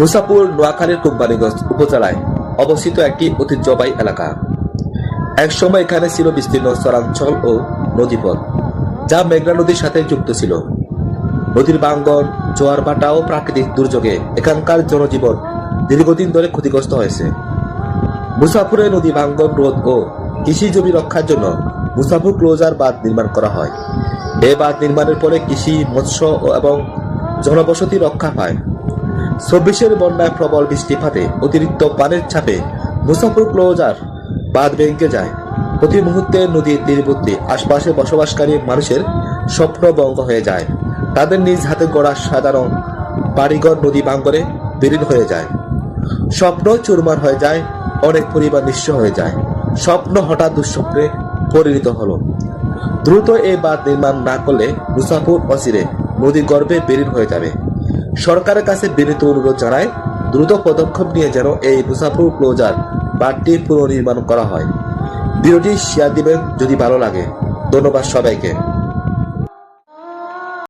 মুসাপুর নোয়াখালীর কোম্পানিগঞ্জ উপজেলায় অবস্থিত একটি ঐতিহ্যবাহী এলাকা। একসময় এখানে ছিল বিস্তীর্ণ চরাঞ্চল ও নদীপথ, যা মেঘনা নদীর সাথে যুক্ত ছিল। নদীর বাঙ্গন, জোয়ার ভাটা ও প্রাকৃতিক দুর্যোগে এখানকার জনজীবন দীর্ঘদিন ধরে ক্ষতিগ্রস্ত হয়েছে। মুসাফুরে নদী ভাঙ্গন রোধ ও কৃষি জমি রক্ষার জন্য মুসাফুর ক্লোজার বাঁধ নির্মাণ করা হয়। এই বাঁধ নির্মাণের পরে কৃষি, মৎস্য এবং জনবসতি রক্ষা পায়। চব্বিশের বন্যায় প্রবল বৃষ্টিপাতে অতিরিক্ত পানির চাপে মুসাফুর ক্লোজার বাঁধ ভেঙে যায়। প্রতি মুহূর্তে নদীর তীরবর্তী আশপাশে বসবাসকারী মানুষের স্বপ্ন ভঙ্গ হয়ে যায়। তাদের নিজ হাতে গড়া সাধারণ বাড়িঘর নদী ভাঙ্গরে বিলীন হয়ে যায়। স্বপ্ন চুরমার হয়ে যায়, অনেক পরিবার নিঃস্ব হয়ে যায়। স্বপ্ন হঠাৎ দুঃস্বপ্নে পরিণত হলো। দ্রুত এই বাঁধ নির্মাণ না করলে মুসাফুর অচিরে নদী গর্ভে বেরিন হয়ে যাবে। সরকারের কাছে বিনীত অনুরোধ জানায়, দ্রুত পদক্ষেপ নিয়ে যেন এই মুসাফুর ক্লোজার বাড়তি পুনর্নির্মাণ করা হয়। ভিডিওটি শেয়ার দিবেন যদি ভালো লাগে। ধন্যবাদ সবাইকে।